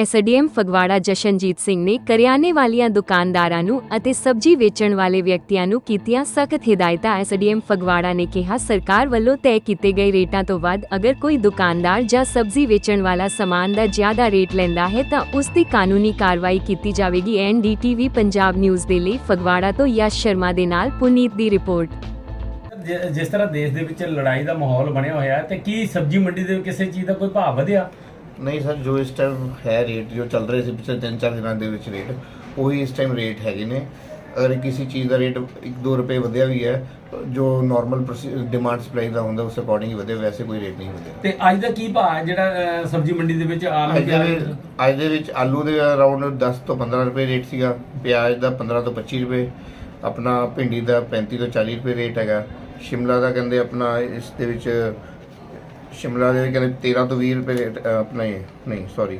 SDM Phagwara Jashanjit Singh ਨੇ ਕਰਿਆਨੇ ਵਾਲੀਆਂ ਦੁਕਾਨਦਾਰਾਂ ਨੂੰ ਅਤੇ ਸਬਜ਼ੀ ਵੇਚਣ ਵਾਲੇ ਵਿਅਕਤੀਆਂ ਨੂੰ ਕੀਤੀਆਂ ਸਖਤ ਹਦਾਇਤਾਂ ਐਸਡੀਐਮ ਫਗਵਾੜਾ ਨੇ ਕਿਹਾ। ਸਰਕਾਰ ਵੱਲੋਂ ਤੈਅ ਕੀਤੇ ਗਏ ਰੇਟਾਂ ਤੋਂ ਵੱਧ ਅਗਰ ਕੋਈ ਦੁਕਾਨਦਾਰ ਜਾਂ ਸਬਜ਼ੀ ਵੇਚਣ ਵਾਲਾ ਸਮਾਨ ਦਾ ਜ਼ਿਆਦਾ ਰੇਟ ਲੈਂਦਾ ਹੈ ਤਾਂ ਉਸ ਦੀ ਕਾਨੂੰਨੀ ਕਾਰਵਾਈ ਕੀਤੀ ਜਾਵੇਗੀ। ਐਨਡੀਟੀਵੀ ਪੰਜਾਬ ਨਿਊਜ਼ ਦੇ ਲਈ ਫਗਵਾੜਾ ਤੋਂ ਯਸ਼ ਸ਼ਰਮਾ ਦੇ ਨਾਲ ਪੁਨੀਤ ਦੀ ਰਿਪੋਰਟ। ਜਿਸ ਤਰ੍ਹਾਂ ਦੇਸ਼ ਦੇ ਵਿੱਚ ਲੜਾਈ ਦਾ ਮਾਹੌਲ ਬਣਿਆ ਹੋਇਆ ਤੇ ਕੀ ਸਬਜ਼ੀ ਮੰਡੀ ਦੇ ਕਿਸੇ ਚੀਜ਼ ਦਾ ਕੋਈ ਭਾਅ ਵਧਿਆ? ਨਹੀਂ ਸਰ ਜੋ ਇਸ ਟਾਈਮ ਹੈ ਰੇਟ ਜੋ ਚੱਲ ਰਹੇ ਸੀ ਪਿਛਲੇ 3-4 ਦਿਨਾਂ ਦੇ ਵਿੱਚ ਰੇਟ ਉਹੀ ਇਸ ਟਾਈਮ ਰੇਟ ਹੈਗੇ ਨੇ। ਅਗਰ ਕਿਸੇ ਚੀਜ਼ ਦਾ ਰੇਟ 1-2 ਰੁਪਏ ਵਧਿਆ ਵੀ ਹੈ ਜੋ ਨਾਰਮਲ ਡਿਮਾਂਡ ਸਪਲਾਈ ਦਾ ਹੁੰਦਾ ਉਸ ਅਕੋਰਡਿੰਗ ਹੀ ਵਧਿਆ ਵੈਸੇ ਕੋਈ ਰੇਟ ਨਹੀਂ ਵਧਿਆ। ਤੇ ਅੱਜ ਦਾ ਕੀ ਭਾਅ ਹੈ ਜਿਹੜਾ ਸਬਜ਼ੀ ਮੰਡੀ ਦੇ ਵਿੱਚ ਆਲੂ ਅੱਜ ਦੇ ਪਿਆਜ਼? ਵਿੱਚ ਅੱਜ ਦੇ ਵਿੱਚ ਆਲੂ ਦੇ ਅਰਾਊਂਡ 10 ਤੋਂ 15 ਰੁਪਏ ਰੇਟ ਸੀਗਾ ਪਿਆਜ਼ ਦਾ 15 ਤੋਂ 25 ਰੁਪਏ ਆਪਣਾ ਭਿੰਡੀ ਦਾ 35 ਤੋਂ 40 ਰੁਪਏ ਰੇਟ ਹੈਗਾ ਸ਼ਿਮਲਾ ਦਾ ਕਹਿੰਦੇ ਆਪਣਾ ਇਸ ਦੇ ਵਿੱਚ ਸ਼ਿਮਲਾ ਦੇ ਕਹਿੰਦੇ 13 ਤੋਂ 20 ਰੁਪਏ ਰੇਟ ਅ, ਆਪਣਾ ਨਹੀਂ ਸੌਰੀ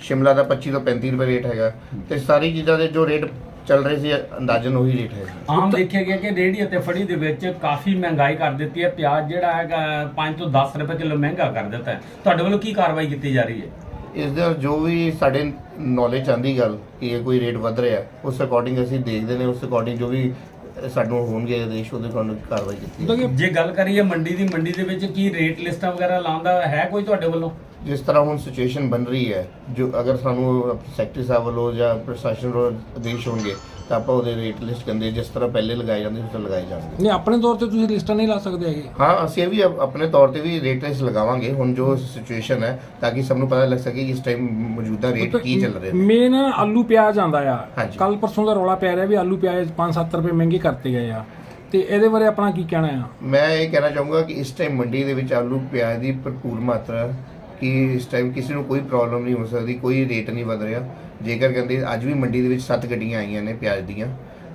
ਸ਼ਿਮਲਾ ਦਾ 25 ਤੋਂ 35 ਰੁਪਏ ਰੇਟ ਹੈਗਾ। ਤੇ ਸਾਰੀ ਚੀਜ਼ਾਂ ਦੇ ਜੋ ਰੇਟ ਚੱਲ ਰਹੇ ਸੀ ਅੰਦਾਜ਼ਨ ਉਹੀ ਰੇਟ ਹੈ ਆਮ ਦੇਖਿਆ ਗਿਆ ਕਿ ਰੇਹੜੀ ਅਤੇ ਫੜੀ ਦੇ ਵਿੱਚ ਕਾਫੀ ਮਹਿੰਗਾਈ ਕਰ ਦਿੱਤੀ ਹੈ। ਪਿਆਜ਼ ਜਿਹੜਾ ਹੈਗਾ 5 ਤੋਂ 10 ਰੁਪਏ ਕਿਲੋ ਮਹਿੰਗਾ ਕਰ ਦਿੱਤਾ ਹੈ। ਤੁਹਾਡੇ ਵੱਲੋਂ ਕੀ ਕਾਰਵਾਈ ਕੀਤੀ ਜਾ ਰਹੀ ਹੈ? ਇਸ ਦੇ ਜੋ ਵੀ ਸਾਡੇ ਨੌਲੇਜ ਆਂਦੀ ਗੱਲ ਕਿ ਇਹ ਕੋਈ ਰੇਟ ਵੱਧ ਰਿਹਾ ਉਸ ਅਕੋਰਡਿੰਗ ਅਸੀਂ ਦੇਖਦੇ ਨੇ ਉਸ ਅਕੋਰਡਿੰਗ ਜੋ ਵੀ ਸਾਨੂੰ ਹੋਣਗੇ ਆਦੇਸ਼ ਉਹਦੇ ਅਕੋਰਡਿੰਗ ਕਾਰਵਾਈ ਕੀਤੀ। ਜੇ ਗੱਲ ਕਰੀਏ ਮੰਡੀ ਦੀ ਮੰਡੀ ਦੇ ਵਿੱਚ ਕੀ ਰੇਟ ਲਿਸਟਾਂ ਵਗੈਰਾ ਲਾਉਂਦਾ ਹੈ ਕੋਈ ਤੁਹਾਡੇ ਵੱਲੋਂ ਜਿਸ ਤਰ੍ਹਾਂ ਹੁਣ ਸਿਚੁਏਸ਼ਨ ਬਣ ਰਹੀ ਹੈ ਜੋ ਅਗਰ ਸਾਨੂੰ ਸੈਕਟਰੀ ਸਾਹਿਬ ਵੱਲੋਂ ਜਾਂ ਪ੍ਰਸ਼ਾਸਨ ਵੱਲੋਂ ਆਦੇਸ਼ ਹੋਣਗੇ ਤਾਂ ਆਪਾਂ ਉਹਦੇ ਰੇਟ ਲਿਸਟ ਕਹਿੰਦੇ ਜਿਸ ਤਰ੍ਹਾਂ ਪਹਿਲੇ ਲਗਾਏ ਜਾਂਦੇ ਉਸ ਤਰ੍ਹਾਂ ਲਗਾਏ ਜਾਣਗੇ। ਨਹੀਂ ਆਪਣੇ ਤੌਰ ਤੇ ਤੁਸੀਂ ਲਿਸਟਾਂ ਨਹੀਂ ਲਾ ਸਕਦੇ ਹੈਗੇ। ਹਾਂ ਅਸੀਂ ਇਹ ਵੀ ਆਪ- ਆਪਣੇ ਤੌਰ ਤੇ ਵੀ ਰੇਟ ਲਿਸਟ ਲਗਾਵਾਂਗੇ ਹੁਣ ਜੋ ਸਿਚੁਏਸ਼ਨ ਹੈ ਤਾਂ ਕਿ ਸਭ ਨੂੰ ਪਤਾ ਲੱਗ ਸਕੇ ਕਿ ਇਸ ਟਾਈਮ ਮੌਜੂਦਾ ਰੇਟ ਕੀ ਚੱਲ ਰਹੇ ਨੇ ਮੇਨ ਆਲੂ ਪਿਆਜ਼ ਆਂਦਾ ਆ। ਹਾਂਜੀ। ਕੱਲ ਪਰਸੋਂ ਦਾ ਰੌਲਾ ਪੈ ਰਿਹਾ ਵੀ ਆਲੂ ਪਿਆਜ਼ 5-7 ਰੁਪਏ ਮਹਿੰਗੇ ਕਰਤੇ ਗਏ ਆ। ਤੇ ਇਹਦੇ ਬਾਰੇ ਆਪਣਾ ਕੀ ਕਹਿਣਾ ਆ? ਮੈਂ ਇਹ ਕਹਿਣਾ ਚਾਹੂੰਗਾ ਕਿ ਇਸ ਟਾਈਮ ਮੰਡੀ ਦੇ ਵਿੱਚ ਆਲੂ ਪਿਆਜ਼ ਦੀ ਭਰਪੂਰ ਮਾਤਰਾ ਹੈ ਕਿ ਇਸ ਟਾਈਮ ਕਿਸੇ ਨੂੰ ਕੋਈ ਪ੍ਰੋਬਲਮ ਨਹੀਂ ਹੋ ਸਕਦੀ ਕੋਈ ਰੇਟ ਨਹੀਂ ਵਧ ਰਿਹਾ। ਜੇਕਰ ਕਹਿੰਦੇ ਅੱਜ ਵੀ ਮੰਡੀ ਦੇ ਵਿੱਚ 7 ਗੱਡੀਆਂ ਆਈਆਂ ਨੇ ਪਿਆਜ਼ ਦੀਆਂ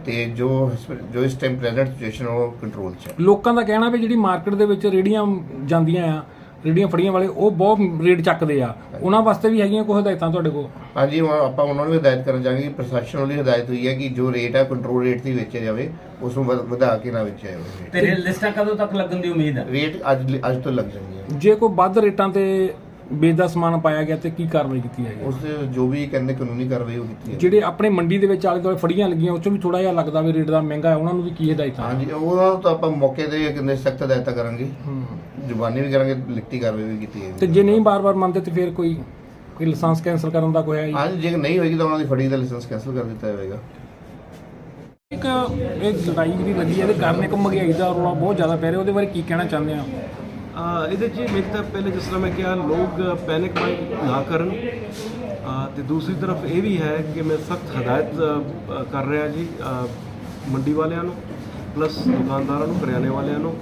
ਤੇ ਜੋ ਜੋ ਇਸ ਟਾਈਮ ਪ੍ਰੈਜ਼ੈਂਟ ਸਿਚੁਏਸ਼ਨ ਉਹ ਕੰਟਰੋਲ 'ਚ ਹੈ। ਲੋਕਾਂ ਦਾ ਕਹਿਣਾ ਵੀ ਜਿਹੜੀ ਮਾਰਕੀਟ ਦੇ ਵਿੱਚ ਰੇੜੀਆਂ ਜਾਂਦੀਆਂ ਆ ਰੇੜੀਆਂ ਫੜੀਆਂ ਵਾਲੇ ਉਹ ਬਹੁਤ ਰੇਟ ਚੱਕਦੇ ਆ। ਉਹਨਾਂ ਵਾਸਤੇ ਵੀ ਹੈਗੀਆਂ ਕੋਈ ਹਦਾਇਤਾਂ ਤੁਹਾਡੇ ਕੋਲ? ਹਾਂਜੀ ਆਪਾਂ ਉਹਨਾਂ ਨੂੰ ਵੀ ਹਦਾਇਤ ਕਰਨ ਚਾਹਾਂਗੇ ਕਿ ਪ੍ਰਸ਼ਾਸਨ ਵੱਲੋਂ ਹਦਾਇਤ ਹੋਈ ਹੈ ਕਿ ਜੋ ਰੇਟ ਹੈ ਕੰਟਰੋਲ ਰੇਟ ਤੇ ਹੀ ਵੇਚਿਆ ਜਾਵੇ ਉਸ ਨੂੰ ਵਧ- ਵਧਾ ਕੇ ਨਾ ਵੇਚਿਆ ਜਾਵੇ। ਤੇ ਲਿਸਟਾਂ ਕਦੋਂ ਤੱਕ ਲੱਗਣ ਦੀ ਉਮੀਦ ਹੈ ਰੇਟ ਅੱਜ ਅੱਜ ਤੋਂ ਲੱਗ ਜਾਣਗੇ ਜੇ ਕੋਈ ਵੱਧ ਰੇਟਾਂ ਤੇ ਬੇਦਾ ਸਮਾਨ ਪਾਇਆ ਗਿਆ ਤੇ ਕੀ ਕਾਰਵਾਈ ਕੀਤੀ ਜਾਏਗੀ? ਉਸ ਦੇ ਜੋ ਵੀ ਕਹਿੰਦੇ ਕਾਨੂੰਨੀ ਕਾਰਵਾਈ ਉਹ ਕੀਤੀ ਹੈ ਜਿਹੜੇ ਆਪਣੇ ਮੰਡੀ ਦੇ ਵਿੱਚ ਆਲੇ ਦੁਆਲੇ ਫੜੀਆਂ ਲੱਗੀਆਂ ਉਹ ਚੋਂ ਵੀ ਥੋੜਾ ਜਿਹਾ ਲੱਗਦਾ ਵੀ ਰੇਟ ਦਾ ਮਹਿੰਗਾ ਹੈ ਉਹਨਾਂ ਨੂੰ ਵੀ ਕੀ ਹਦਾਇਤਾਂ ਹਾਂਜੀ ਉਹਨਾਂ ਨੂੰ ਤਾਂ ਆਪਾਂ ਮੌਕੇ ਤੇ ਕਹਿੰਦੇ ਸਖਤ ਹਦਾਇਤਾਂ ਕਰਾਂਗੇ। ਹੂੰ। ਜ਼ੁਬਾਨੀ ਵੀ ਕਰਾਂਗੇ ਲਿਖਤੀ ਕਾਰਵਾਈ ਵੀ ਕੀਤੀ ਤੇ ਹੈ ਜੇ ਨਹੀਂ ਬਾਰ-ਬਾਰ ਮੰਨਦੇ ਤੇ ਫਿਰ ਕੋਈ ਕੋਈ ਲਾਇਸੈਂਸ ਕੈਂਸਲ ਕਰਨ ਦਾ ਕੋਈ ਹੈ ਜੀ? ਹਾਂਜੀ ਜੇ ਨਹੀਂ ਹੋਏਗੀ ਤਾਂ ਉਹਨਾਂ ਦੀ ਫੜੀ ਦਾ ਲਾਇਸੈਂਸ ਕੈਂਸਲ ਕਰ ਦਿੱਤਾ ਜਾਵੇਗਾ। ਇੱਕ ਇਹ ਲੜਾਈ ਜਿਹੜੀ ਲੱਗੀ ਹੈ ਇਹਦੇ ਕਾਰਨ ਇੱਕ ਮਹਿੰਗਾਈ ਦਾ ਰੌਲਾ ਬਹੁਤ ਜ਼ਿਆਦਾ ਪੈ ਰਿਹਾ ਉਹਦੇ ਬਾਰੇ ਕੀ ਕਹਿਣਾ ਚਾਹੁੰਦੇ ਆ? ਇਹਦੇ 'ਚ ਮੇਰੀ ਤਾਂ ਪਹਿਲੇ ਜਿਸ ਤਰ੍ਹਾਂ ਮੈਂ ਕਿਹਾ ਲੋਕ ਪੈਨਿਕ ਬਾਈ ਨਾ ਕਰਨ। ਤੇ ਦੂਸਰੀ ਤਰਫ ਇਹ ਵੀ ਹੈ ਕਿ ਮੈਂ ਸਖਤ ਹਦਾਇਤ ਕਰ ਰਿਹਾ ਜੀ ਮੰਡੀ ਵਾਲਿਆਂ ਨੂੰ ਪਲੱਸ ਦੁਕਾਨਦਾਰਾਂ ਨੂੰ ਕਰਿਆਨੇ ਵਾਲਿਆਂ ਨੂੰ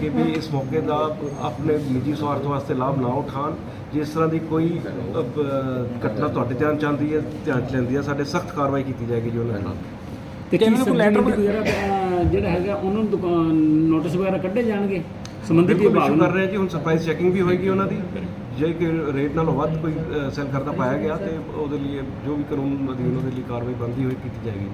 ਕਿ ਵੀ ਇਸ ਮੌਕੇ ਦਾ ਆਪਣੇ ਨਿੱਜੀ ਸਵਾਰਥ ਵਾਸਤੇ ਲਾਭ ਨਾ ਉਠਾਉਣ। ਜਿਸ ਤਰ੍ਹਾਂ ਦੀ ਕੋਈ ਘਟਨਾ ਤੁਹਾਡੇ ਧਿਆਨ ਚ ਆਉਂਦੀ ਹੈ ਧਿਆਨ ਚ ਲੈਂਦੀ ਹੈ ਸਾਡੇ ਸਖਤ ਕਾਰਵਾਈ ਕੀਤੀ ਜਾਏਗੀ ਜੀ ਉਹਨਾਂ ਨਾਲ। ਤੇ ਕੀ ਕਿਵੇਂ ਕੋਈ ਲੈਟਰ ਵਗੈਰਾ ਜਿਹੜਾ ਹੈਗਾ ਉਹਨਾਂ ਨੂੰ ਦੁਕਾਨ ਨੋਟਿਸ ਵਗੈਰਾ ਕੱਢੇ ਜਾਣਗੇ? ਸੰਬੰਧਿਤ ਬਿਲਕੁਲ ਨੂੰ ਕਰ ਰਹੇ ਹਾਂ ਜੀ ਹੁਣ ਸਰਪ੍ਰਾਈਜ਼ ਚੈਕਿੰਗ ਵੀ ਹੋਏਗੀ ਉਹਨਾਂ ਦੀ। ਜੇ ਕਿ ਰੇਟ ਨਾਲੋਂ ਵੱਧ ਕੋਈ ਸੈਲ ਕਰਦਾ ਪਾਇਆ ਗਿਆ ਤੇ ਉਹਦੇ ਲਈ ਜੋ ਵੀ ਕਾਨੂੰਨ ਅਧੀਨ ਉਹਦੇ ਲਈ ਕਾਰਵਾਈ ਬਣਦੀ ਹੋਈ ਕੀਤੀ ਜਾਏਗੀ।